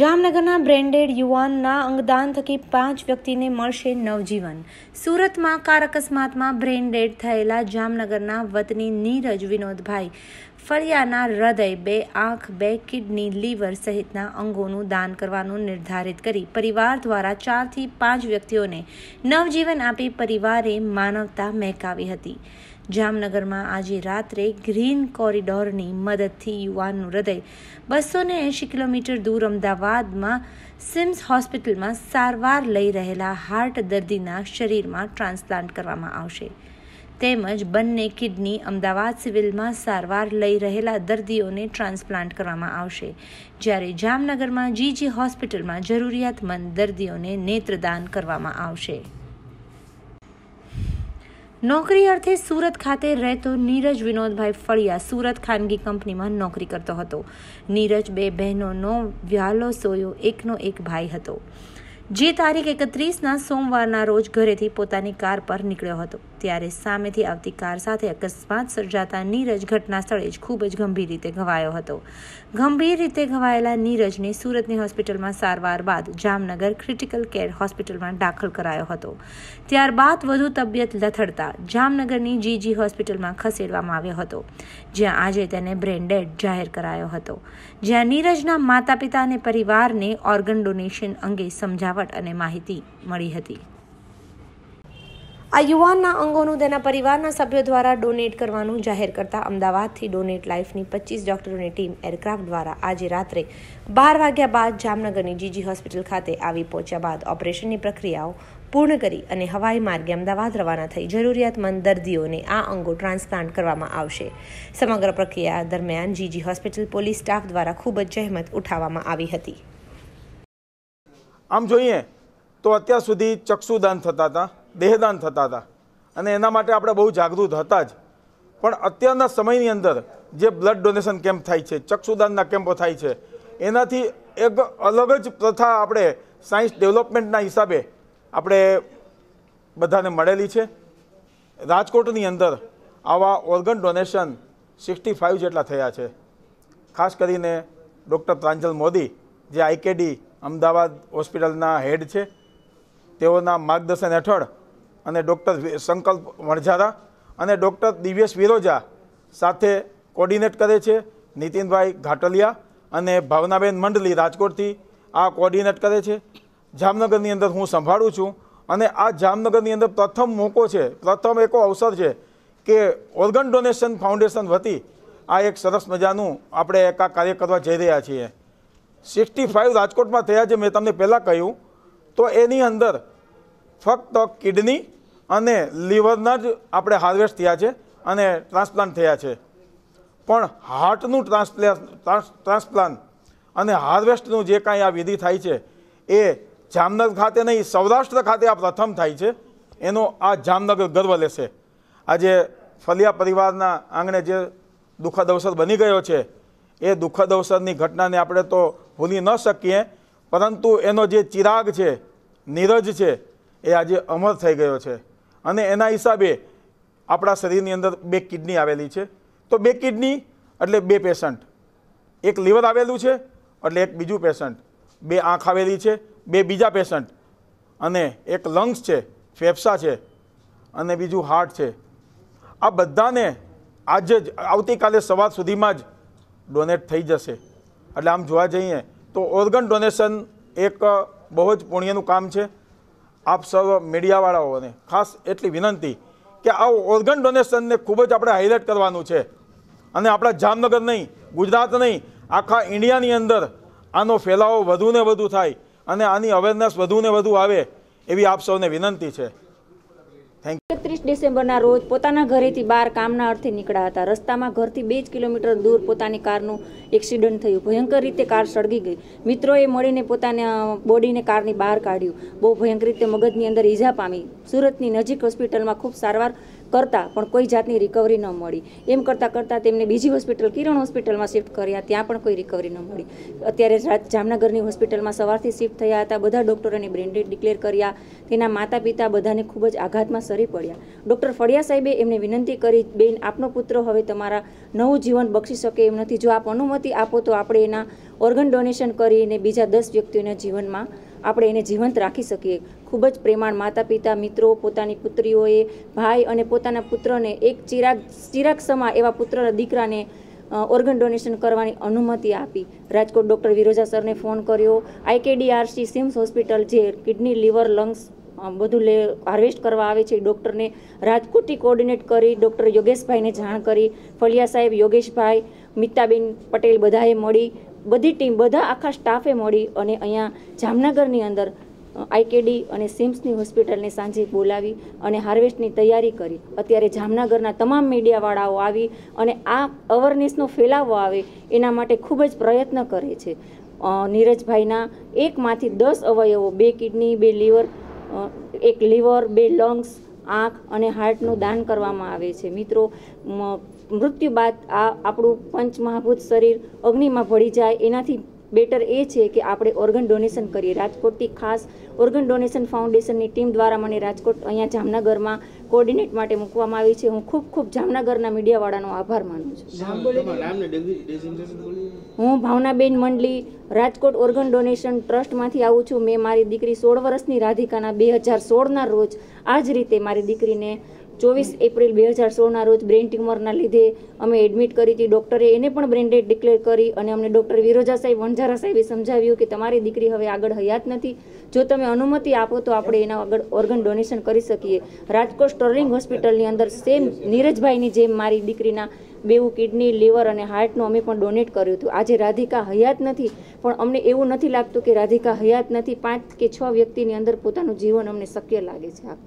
જામનગરના બ્રેન્ડેડ યુવાનના અંગદાન થકી પાંચ વ્યક્તિને મળશે નવજીવન. સુરતમાં કાર અકસ્માતમાં બ્રેન્ડેડ થયેલા જામનગરના વતની નીરજ વિનોદભાઈ ફળિયાના હૃદય, બે આંખ, બે કિડની, લીવર સહિતના અંગોનું દાન કરવાનું નિર્ધારિત કરી પરિવાર દ્વારા ચારથી પાંચ વ્યક્તિઓને નવજીવન આપી પરિવારે માનવતા મહેકાવી હતી. જામનગરમાં આજે રાત્રે ગ્રીન કોરિડોરની મદદથી યુવાનનું હૃદય બસો ને એંશી કિલોમીટર દૂર અમદાવાદમાં સિમ્સ હોસ્પિટલમાં સારવાર લઈ રહેલા હાર્ટ દર્દીના શરીરમાં ટ્રાન્સપ્લાન્ટ કરવામાં આવશે. તેમજ બંને કિડની અમદાવાદ સિવિલમાં સારવાર લઈ રહેલા દર્દીઓને ટ્રાન્સપ્લાન્ટ કરવામાં આવશે. જ્યારે જામનગરમાં જીજી હોસ્પિટલમાં જરૂરિયાતમંદ દર્દીઓને નેત્રદાન કરવામાં આવશે. નોકરી અર્થે સુરત ખાતે રહેતો નીરજ વિનોદભાઈ ફળિયા સુરત ખાનગી કંપનીમાં નોકરી કરતો હતો. નીરજ બે બહેનોનો વ્યાલો સોયો એકનો એક ભાઈ હતો. જે તારીખ એકત્રીસના સોમવારના રોજ ઘરેથી પોતાની કાર પર નીકળ્યો હતો. ત્યારે સામેથી આવતી કાર સાથે અકસ્માત સર્જાતા નીરજ ઘટના સ્થળે જ ખૂબ જ ગંભીર રીતે ઘવાયો હતો. ગંભીર રીતે ઘવાયેલા નીરજને સુરતની હોસ્પિટલમાં સારવાર બાદ જામનગર ક્રિટિકલ કેર હોસ્પિટલમાં દાખલ કરાયો હતો. ત્યારબાદ વધુ તબિયત લથડતા જામનગરની જીજી હોસ્પિટલમાં ખસેડવામાં આવ્યો હતો, જ્યાં આજે તેને બ્રેન્ડેડ જાહેર કરાયો હતો. જ્યાં નીરજના માતા પિતા અને પરિવારને ઓર્ગન ડોનેશન અંગે સમજાવટ અને માહિતી મળી હતી. આ યુવાનના અંગોનું તેના પરિવારના સભ્યો દ્વારા ડોનેટ કરવાનું જાહેર કરતા અમદાવાદથી ડોનેટ લાઈફની પચીસ ડોક્ટરોની ટીમ એરક્રાફ્ટ દ્વારા આજે રાત્રે બાર વાગ્યા બાદ જામનગરની જીજી હોસ્પિટલ ખાતે આવી પહોંચ્યા બાદ ઓપરેશનની પ્રક્રિયાઓ પૂર્ણ કરી અને હવાઈ માર્ગે અમદાવાદ રવાના થઈ જરૂરિયાતમંદ દર્દીઓને આ અંગો ટ્રાન્સપ્લાન્ટ કરવામાં આવશે. સમગ્ર પ્રક્રિયા દરમિયાન જીજી હોસ્પિટલ પોલીસ સ્ટાફ દ્વારા ખૂબ જ જહેમત ઉઠાવવામાં આવી હતી. આમ જોઈએ તો અત્યાર સુધી ચક્ષુદાન થતા હતા. દેહદાન થતા હતા. અને એના માટે આપણે બહુ જાગૃત હતા જ. પણ અત્યારના સમયની અંદર જે બ્લડ ડોનેશન કેમ્પ થાય છે, ચક્ષુદાનના કેમ્પો થાય છે, એનાથી એક અલગ જ પ્રથા આપણે સાયન્સ ડેવલપમેન્ટના હિસાબે આપણે બધાને મળેલી છે. રાજકોટની અંદર આવા ઓર્ગન ડોનેશન સિક્સટી ફાઇવ જેટલા થયા છે. ખાસ કરીને ડૉક્ટર પ્રાંજલ મોદી, જે આઈકેડી અમદાવાદ હોસ્પિટલના હેડ છે, તેઓના માર્ગદર્શન હેઠળ અને ડૉક્ટર સંકલ્પ વણઝારા અને ડૉક્ટર દિવ્યેશ વિરોજા સાથે કોર્ડિનેટ કરે છે નીતિનભાઈ ઘાટલિયા અને ભાવનાબેન મંડલી રાજકોટથી આ કોર્ડિનેટ કરે છે. જામનગરની અંદર હું સંભાળું છું અને આ જામનગરની અંદર પ્રથમ મોકો છે, પ્રથમ એકો અવસર છે કે ઓર્ગન ડોનેશન ફાઉન્ડેશન વતી આ એક સરસ મજાનું આપણે એક આ કાર્ય કરવા જઈ રહ્યા છીએ. સિક્સટી ફાઇવ રાજકોટમાં થયા જે મેં તમને પહેલાં કહ્યું. તો એની અંદર ફક્ત કિડની અને લીવરના જ આપણે હાર્વેસ્ટ થયા છે અને ટ્રાન્સપ્લાન્ટ થયા છે. પણ હાર્ટનું ટ્રાન્સપ્લે ટ્રાન્સપ્લાન્ટ અને હાર્વેસ્ટનું જે કાંઈ આ વિધિ થાય છે, એ જામનગર ખાતે નહીં, સૌરાષ્ટ્ર ખાતે આ પ્રથમ થાય છે. એનો આ જામનગર ગર્વ લેશે. આજે ફલિયા પરિવારના આંગણે જે દુઃખદ અવસર બની ગયો છે, એ દુઃખદ અવસરની ઘટનાને આપણે તો ભૂલી ન શકીએ. પરંતુ એનો જે ચિરાગ છે, નીરજ છે એ આજે અમર થઈ ગયો છે. અને એના હિસાબે આપણા શરીરની અંદર બે કિડની આવેલી છે. તો બે કિડની એટલે બે પેશન્ટ. એક લીવર આવેલું છે એટલે એક બીજું પેશન્ટ. બે આંખ આવેલી છે, બે બીજા પેશન્ટ. અને એક લંગ્સ છે, ફેફસા છે અને બીજું હાર્ટ છે. આ બધાને આજે જ આવતીકાલે સવાર સુધીમાં જ ડોનેટ થઈ જશે. એટલે આમ જોવા જઈએ તો ઓર્ગન ડોનેશન એક બહુ જ પુણ્યનું કામ છે. આપ સર્વ મીડિયાવાળાઓને ખાસ એટલી વિનંતી કે આ ઓર્ગન ડોનેશનને ખૂબ જ આપણે હાઇલાઇટ કરવાનું છે. અને આપણા જામનગર નહીં, ગુજરાત નહીં, આખા ઇન્ડિયાની અંદર આનો ફેલાવો વધુ ને વધુ થાય અને આની અવેરનેસ વધુ ને વધુ આવે એવી આપ સૌને વિનંતી છે. એકત્રીસ ડિસેમ્બરના રોજ પોતાના ઘરેથી બહાર કામના અર્થે નીકળ્યા હતા. રસ્તામાં ઘરથી બે જ કિલોમીટર દૂર પોતાની કારનું એક્સિડન્ટ થયું. ભયંકર રીતે કાર સળગી ગઈ. મિત્રોએ મળીને પોતાના બોડીને કારની બહાર કાઢ્યું. બહુ ભયંકર રીતે મગજની અંદર ઈજા પામી. સુરતની નજીક હોસ્પિટલમાં ખૂબ સારવાર કરતા પણ કોઈ જાતની રિકવરી ન મળી. એમ કરતાં કરતાં તેમને બીજી હોસ્પિટલ કિરણ હોસ્પિટલમાં શિફ્ટ કર્યા, ત્યાં પણ કોઈ રિકવરી ન મળી. અત્યારે જામનગરની હોસ્પિટલમાં સવારથી શિફ્ટ થયા હતા, બધા ડૉક્ટરોને બ્રેન્ડેડ ડિક્લેર કર્યા. તેના માતા પિતા બધાને ખૂબ જ આઘાતમાં સરી પડ્યા. ડૉક્ટર ફળિયા સાહેબે એમને વિનંતી કરી, બેન, આપનો પુત્ર હવે તમારા નવું જીવન બક્ષી શકે એમ નથી. જો આપ અનુમતિ આપો તો આપણે એના ઓર્ગન ડોનેશન કરીને બીજા દસ વ્યક્તિઓના જીવનમાં આપણે એને જીવંત રાખી શકીએ. ખૂબ જ પ્રેમાળ માતા પિતા મિત્રો, પોતાની પુત્રીઓએ, ભાઈ અને પોતાના પુત્રને એક ચિરાગ ચિરાગ સમા એવા પુત્ર દીકરાને ઓર્ગન ડોનેશન કરવાની અનુમતિ આપી. રાજકોટ ડૉક્ટર વિરોજા સરને ફોન કર્યો. આઈકેડીઆરસી સિમ્સ હોસ્પિટલ જે કિડની, લીવર, લંગ્સ બધું લે, હાર્વેસ્ટ કરવા આવે છે ડૉક્ટરને રાજકોટથી કોર્ડિનેટ કરી ડૉક્ટર યોગેશભાઈને જાણ કરી. ફળિયા સાહેબ યોગેશભાઈ, મિતાબેન પટેલ બધાએ મળી. બધી ટીમ, બધા આખા સ્ટાફે મળી અને અહીંયા જામનગરની અંદર આઈકેડી અને સિમ્સની હોસ્પિટલને સાંજે બોલાવી અને હાર્વેસ્ટની તૈયારી કરી. અત્યારે જામનગરના તમામ મીડિયાવાળાઓ આવી અને આ અવેરનેસનો ફેલાવો આવે એના માટે ખૂબ જ પ્રયત્ન કરે છે. નીરજભાઈના એકમાંથી દસ અવયવો, બે કિડની બે લીવર એક લીવર બે લંગ્સ આંખ અને હાર્ટનું દાન કરવામાં આવે છે. મિત્રો મૃત્યુ બાદ આ આપણું પંચમહાભૂત શરીર અગ્નિમાં ભળી જાય. એનાથી બેટર એ છે કે આપણે ઓર્ગન ડોનેશન કરીએ. રાજકોટથી ખાસ ઓર્ગન ડોનેશન ફાઉન્ડેશનની ટીમ દ્વારા મને રાજકોટ અહીંયા જામનગરમાં કોર્ડિનેટ માટે મૂકવામાં આવી છે. હું ખૂબ ખૂબ જામનગરના મીડિયાવાળાનો આભાર માનું છું. હું ભાવનાબેન મંડલી રાજકોટ ઓર્ગન ડોનેશન ટ્રસ્ટમાંથી આવું છું. મેં મારી દીકરી સોળ વર્ષની રાધિકાના બે હજાર સોળના રોજ આ જ રીતે મારી દીકરીને ચોવીસ એપ્રિલ બે હજાર સોળના રોજ બ્રેન ટ્યુમરના લીધે અમે એડમિટ કરી હતી. ડૉક્ટરે એને પણ બ્રેન્ડેડ ડિક્લેર કરી અને અમને ડૉક્ટર વિરોજા સાહેબ વણઝારા સાહેબે સમજાવ્યું કે તમારી દીકરી હવે આગળ હયાત નથી. જો તમે અનુમતિ આપો તો આપણે એના આગળ ઓર્ગન ડોનેશન કરી શકીએ. રાજકોટ સ્ટર્લિંગ હોસ્પિટલની અંદર સેમ નીરજભાઈની જેમ મારી દીકરીના બેવું કિડની, લીવર અને હાર્ટનું અમે પણ ડોનેટ કર્યું હતું. આજે રાધિકા હયાત નથી, પણ અમને એવું નથી લાગતું કે રાધિકા હયાત નથી. પાંચ કે છ વ્યક્તિની અંદર પોતાનું જીવન અમને શક્ય લાગે છે. આ